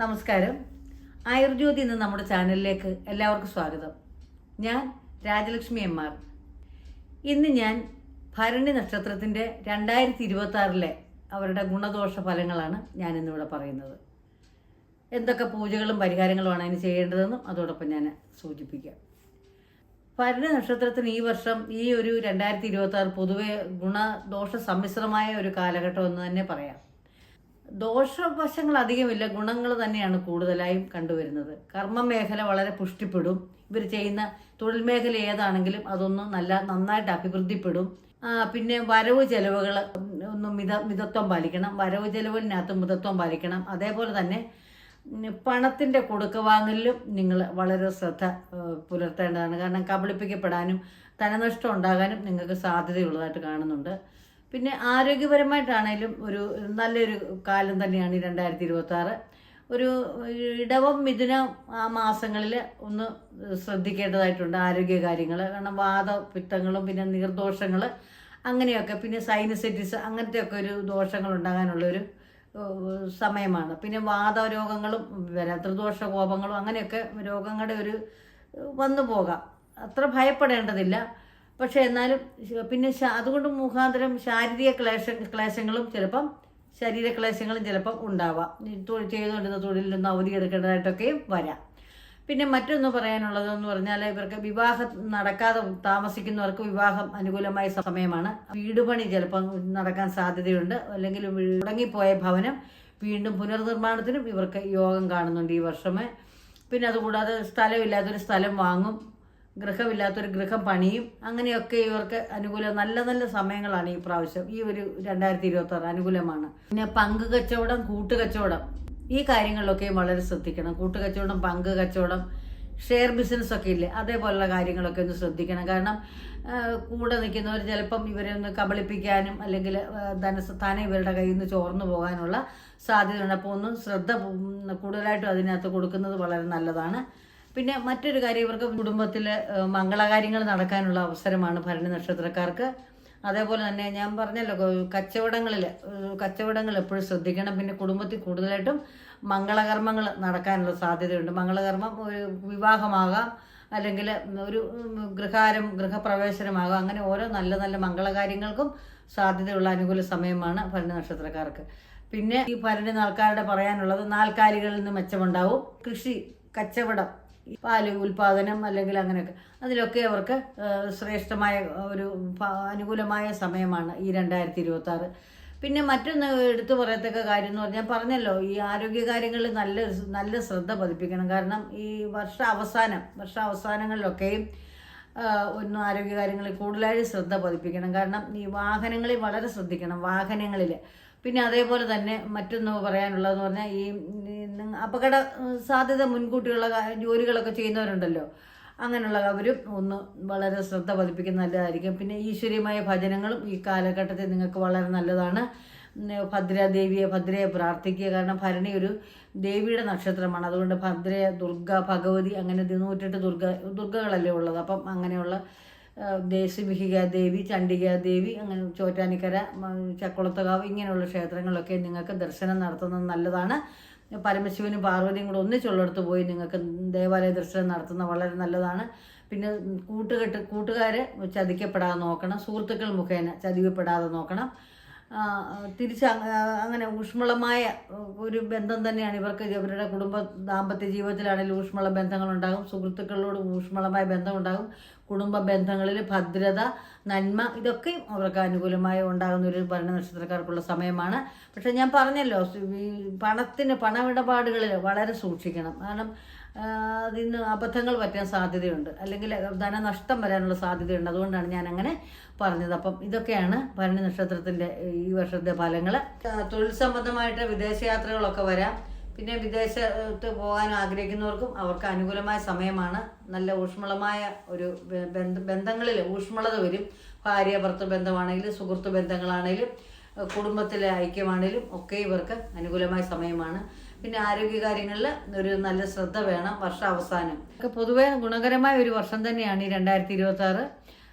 നമസ്കാരം. ആയുർജ്യോതി ഇന്ന് നമ്മുടെ ചാനലിലേക്ക് എല്ലാവർക്കും സ്വാഗതം. ഞാൻ രാജലക്ഷ്മി എം ആർ. ഇന്ന് ഞാൻ ഭരണി നക്ഷത്രത്തിന്റെ രണ്ടായിരത്തി ഇരുപത്തി ആറിലെ അവരുടെ ഗുണദോഷ ഫലങ്ങളാണ് ഞാൻ ഇന്നിവിടെ പറയുന്നത്. എന്തൊക്കെ പൂജകളും പരിഹാരങ്ങളുമാണ് അതിന് ചെയ്യേണ്ടതെന്നും അതോടൊപ്പം ഞാൻ സൂചിപ്പിക്കാം. ഭരണി നക്ഷത്രത്തിന് ഈ വർഷം ഈ ഒരു രണ്ടായിരത്തി ഇരുപത്തി ആറ് പൊതുവെ ഗുണദോഷ സമ്മിശ്രമായ ഒരു കാലഘട്ടം എന്ന് തന്നെ പറയാം. ദോഷവശങ്ങൾ അധികമില്ല ഗുണങ്ങൾ തന്നെയാണ് കൂടുതലായും കണ്ടുവരുന്നത്. കർമ്മ മേഖല വളരെ പുഷ്ടിപ്പെടും. ഇവർ ചെയ്യുന്ന തൊഴിൽ മേഖല ഏതാണെങ്കിലും അതൊന്ന് നല്ല നന്നായിട്ട് അഭിവൃദ്ധിപ്പെടും. പിന്നെ വരവ് ചെലവുകൾ ഒന്ന് മിത മിതത്വം പാലിക്കണം. വരവ് ചെലവിനകത്ത് മിതത്വം പാലിക്കണം. അതേപോലെ തന്നെ പണത്തിന്റെ കൊടുക്ക വാങ്ങലിലും നിങ്ങൾ വളരെ ശ്രദ്ധ പുലർത്തേണ്ടതാണ്. കാരണം കബളിപ്പിക്കപ്പെടാനും ധനനഷ്ടം ഉണ്ടാകാനും നിങ്ങൾക്ക് സാധ്യതയുള്ളതായിട്ട് കാണുന്നുണ്ട്. പിന്നെ ആരോഗ്യപരമായിട്ടാണേലും ഒരു നല്ലൊരു കാലം തന്നെയാണ് ഈ രണ്ടായിരത്തി ഇരുപത്തി ഒരു ഇടവം മിഥുന ആ മാസങ്ങളിൽ ഒന്ന് ശ്രദ്ധിക്കേണ്ടതായിട്ടുണ്ട് ആരോഗ്യ കാര്യങ്ങൾ കാരണം വാദ പിത്തങ്ങളും പിന്നെ നീർദോഷങ്ങൾ അങ്ങനെയൊക്കെ പിന്നെ സൈനസൈറ്റിസ് അങ്ങനത്തെയൊക്കെ ഒരു ദോഷങ്ങൾ ഉണ്ടാകാനുള്ളൊരു സമയമാണ്. പിന്നെ വാദരോഗങ്ങളും വരാത്ര ത്രിദോഷ കോപങ്ങളും അങ്ങനെയൊക്കെ രോഗങ്ങളുടെ ഒരു വന്നു പോകാം അത്ര ഭയപ്പെടേണ്ടതില്ല. പക്ഷേ എന്നാലും പിന്നെ അതുകൊണ്ട് മുഖാന്തരം ശാരീരിക ക്ലേശ ക്ലേശങ്ങളും ചിലപ്പം ശരീരക്ലേശങ്ങളും ചിലപ്പം ഉണ്ടാവാം. തൊഴിൽ ചെയ്തുകൊണ്ടിരുന്ന തൊഴിലിൽ നിന്ന് അവധി എടുക്കേണ്ടതായിട്ടൊക്കെയും വരാം. പിന്നെ മറ്റൊന്ന് പറയാനുള്ളതെന്ന് പറഞ്ഞാൽ ഇവർക്ക് വിവാഹം നടക്കാതെ താമസിക്കുന്നവർക്ക് വിവാഹം അനുകൂലമായ സമയമാണ്. വീട് പണി ചിലപ്പം നടക്കാൻ സാധ്യതയുണ്ട്. അല്ലെങ്കിൽ മുടങ്ങിപ്പോയ ഭവനം വീണ്ടും പുനർനിർമ്മാണത്തിനും ഇവർക്ക് യോഗം കാണുന്നുണ്ട് ഈ വർഷമേ. പിന്നെ അതുകൂടാതെ സ്ഥലമില്ലാത്തൊരു സ്ഥലം വാങ്ങും. ഗൃഹമില്ലാത്തൊരു ഗൃഹം പണിയും അങ്ങനെയൊക്കെ ഇവർക്ക് അനുകൂല നല്ല നല്ല സമയങ്ങളാണ് ഈ പ്രാവശ്യം. ഈ ഒരു രണ്ടായിരത്തി ഇരുപത്തി അനുകൂലമാണ്. പിന്നെ പങ്ക് കച്ചവടം കൂട്ടുകച്ചവടം ഈ കാര്യങ്ങളിലൊക്കെ വളരെ ശ്രദ്ധിക്കണം. കൂട്ടുകച്ചവടം പങ്ക് കച്ചവടം ഷെയർ ബിസിനസ് ഒക്കെ ഇല്ലേ അതേപോലുള്ള കാര്യങ്ങളൊക്കെ ഒന്ന് ശ്രദ്ധിക്കണം. കാരണം കൂടെ നിൽക്കുന്നവർ ചിലപ്പം ഇവരെ ഒന്ന് കബളിപ്പിക്കാനും അല്ലെങ്കിൽ ധനസ്ഥാനം ഇവരുടെ കയ്യിൽ നിന്ന് ചോർന്നു പോകാനുള്ള സാധ്യതയുണ്ട്. അപ്പോൾ ഒന്ന് ശ്രദ്ധ കൂടുതലായിട്ടും അതിനകത്ത് കൊടുക്കുന്നത് വളരെ നല്ലതാണ്. പിന്നെ മറ്റൊരു കാര്യം ഇവർക്ക് കുടുംബത്തിൽ മംഗളകാര്യങ്ങൾ നടക്കാനുള്ള അവസരമാണ് ഭരണി നക്ഷത്രക്കാർക്ക്. അതേപോലെ തന്നെ ഞാൻ പറഞ്ഞല്ലോ കച്ചവടങ്ങളിൽ കച്ചവടങ്ങൾ എപ്പോഴും ശ്രദ്ധിക്കണം. പിന്നെ കുടുംബത്തിൽ കൂടുതലായിട്ടും മംഗളകർമ്മങ്ങൾ നടക്കാനുള്ള സാധ്യതയുണ്ട്. മംഗളകർമ്മം ഒരു വിവാഹമാകാം അല്ലെങ്കിൽ ഒരു ഗൃഹാരം ഗൃഹപ്രവേശനമാകാം. അങ്ങനെ ഓരോ നല്ല നല്ല മംഗളകാര്യങ്ങൾക്കും സാധ്യതയുള്ള അനുകൂല സമയമാണ് ഭരണി നക്ഷത്രക്കാർക്ക്. പിന്നെ ഈ ഭരണി നാൾക്കാരുടെ പറയാനുള്ളത് നാൽക്കാലികളിൽ നിന്ന് മെച്ചമുണ്ടാവും. കൃഷി കച്ചവടം പാൽ ഉൽപാദനം അല്ലെങ്കിൽ അങ്ങനെയൊക്കെ. അതിലൊക്കെ അവർക്ക് ശ്രേഷ്ഠമായ ഒരു അനുകൂലമായ സമയമാണ് ഈ രണ്ടായിരത്തി ഇരുപത്തി പിന്നെ മറ്റൊന്ന് എടുത്തു പറയത്തക്ക കാര്യം എന്ന് പറഞ്ഞാൽ പറഞ്ഞല്ലോ ഈ ആരോഗ്യ കാര്യങ്ങളിൽ നല്ല നല്ല ശ്രദ്ധ പതിപ്പിക്കണം. കാരണം ഈ വർഷ അവസാനം വർഷ അവസാനങ്ങളിലൊക്കെയും ഒന്ന് ആരോഗ്യ കാര്യങ്ങളിൽ കൂടുതലായി ശ്രദ്ധ പതിപ്പിക്കണം. കാരണം ഈ വാഹനങ്ങളിൽ വളരെ ശ്രദ്ധിക്കണം വാഹനങ്ങളിൽ പിന്നെ അതേപോലെ തന്നെ മറ്റൊന്ന് പറയാനുള്ളതെന്ന് പറഞ്ഞാൽ ഈ അപകട സാധ്യത മുൻകൂട്ടിയുള്ള ജോലികളൊക്കെ ചെയ്യുന്നവരുണ്ടല്ലോ. അങ്ങനെയുള്ള അവരും ഒന്ന് വളരെ ശ്രദ്ധ പതിപ്പിക്കുന്ന നല്ലതായിരിക്കും. പിന്നെ ഈശ്വരീയമായ ഭജനങ്ങളും ഈ കാലഘട്ടത്തിൽ നിങ്ങൾക്ക് വളരെ നല്ലതാണ്. ഭദ്രാദേവിയെ ഭദ്രയെ പ്രാർത്ഥിക്കുക. കാരണം ഭരണി ഒരു ദേവിയുടെ നക്ഷത്രമാണ്. അതുകൊണ്ട് ഭദ്രയ ദുർഗ ഭഗവതി അങ്ങനെ നൂറ്റെട്ട് ദുർഗ ദുർഗകളല്ലേ ഉള്ളത്. അപ്പം അങ്ങനെയുള്ള ദേശിമിഹിക ദേവി ചണ്ഡിക ദേവി അങ്ങനെ ചോറ്റാനിക്കര ചക്കുളത്തകാവ് ഇങ്ങനെയുള്ള ക്ഷേത്രങ്ങളൊക്കെ നിങ്ങൾക്ക് ദർശനം നടത്തുന്നത് നല്ലതാണ്. പരമശിവനും പാർവതിയും കൂടെ ഒന്നിച്ചുള്ളിടത്ത് പോയി നിങ്ങൾക്ക് ദേവാലയ ദർശനം നടത്തുന്നത് വളരെ നല്ലതാണ്. പിന്നെ കൂട്ടുകെട്ട് കൂട്ടുകാരെ ചതിക്കപ്പെടാതെ നോക്കണം. സുഹൃത്തുക്കൾ മുഖേന ചതിക്കപ്പെടാതെ നോക്കണം. തിരിച്ച് അങ്ങ- അങ്ങനെ ഊഷ്മളമായ ഒരു ബന്ധം തന്നെയാണ് ഇവർക്ക് ഇവരുടെ കുടുംബ ദാമ്പത്യ ജീവിതത്തിലാണെങ്കിലും ഊഷ്മള ബന്ധങ്ങളുണ്ടാകും. സുഹൃത്തുക്കളോട് ഊഷ്മളമായ ബന്ധമുണ്ടാകും. കുടുംബ ബന്ധങ്ങളിൽ ഭദ്രത നന്മ ഇതൊക്കെയും അവർക്ക് അനുകൂലമായി ഉണ്ടാകുന്ന ഒരു ഭരണ നക്ഷത്രക്കാർക്കുള്ള സമയമാണ്. പക്ഷെ ഞാൻ പറഞ്ഞല്ലോ പണത്തിന് പണമിടപാടുകളിൽ വളരെ സൂക്ഷിക്കണം. കാരണം ആ, അതിൽ അബദ്ധങ്ങൾ പറ്റാൻ സാധ്യതയുണ്ട്. അല്ലെങ്കിൽ ധനനഷ്ടം വരാനുള്ള സാധ്യതയുണ്ട്. അതുകൊണ്ടാണ് ഞാൻ അങ്ങനെ പറഞ്ഞത്. അപ്പം ഇതൊക്കെയാണ് ഭരണി നക്ഷത്രത്തിന്റെ ഈ വർഷത്തെ ഫലങ്ങൾ തൊഴിൽ സംബന്ധമായിട്ട് വിദേശയാത്രകളൊക്കെ വരാം. പിന്നെ വിദേശത്ത് പോകാൻ ആഗ്രഹിക്കുന്നവർക്കും അവർക്ക് അനുകൂലമായ സമയമാണ്. നല്ല ഊഷ്മളമായ ഒരു ബന്ധ ബന്ധങ്ങളിൽ ഊഷ്മളത വരും. ഭാര്യ ഭർത്തൃ ബന്ധമാണെങ്കിലും സുഹൃത്ത് ബന്ധങ്ങളാണെങ്കിലും. കുടുംബത്തിലെ ഐക്യമാണേലും ഒക്കെ ഇവർക്ക് അനുകൂലമായ സമയമാണ്. പിന്നെ ആരോഗ്യകാര്യങ്ങളിൽ ഒരു നല്ല ശ്രദ്ധ വേണം വർഷ അവസാനം ഒക്കെ പൊതുവെ ഗുണകരമായ ഒരു വർഷം തന്നെയാണ് ഈ രണ്ടായിരത്തി ഇരുപത്തി ആറ്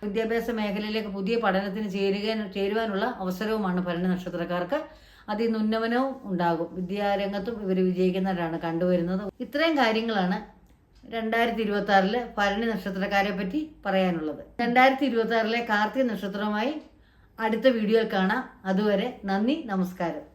വിദ്യാഭ്യാസ മേഖലയിലേക്ക് പുതിയ പഠനത്തിന് ചേരുക ചേരുവാനുള്ള അവസരവുമാണ് ഭരണ നക്ഷത്രക്കാർക്ക്. അതിൽ ഉന്നമനവും ഉണ്ടാകും. വിദ്യാരംഗത്തും ഇവർ വിജയിക്കുന്നവരാണ് കണ്ടുവരുന്നത്. ഇത്രയും കാര്യങ്ങളാണ് രണ്ടായിരത്തി ഇരുപത്തി ആറിൽ ഭരണി നക്ഷത്രക്കാരെ പറ്റി പറയാനുള്ളത്. രണ്ടായിരത്തി ഇരുപത്തി ആറിലെ കാർത്തിക നക്ഷത്രവുമായി അടുത്ത വീഡിയോയിൽ കാണാം. അതുവരെ നന്ദി നമസ്കാരം.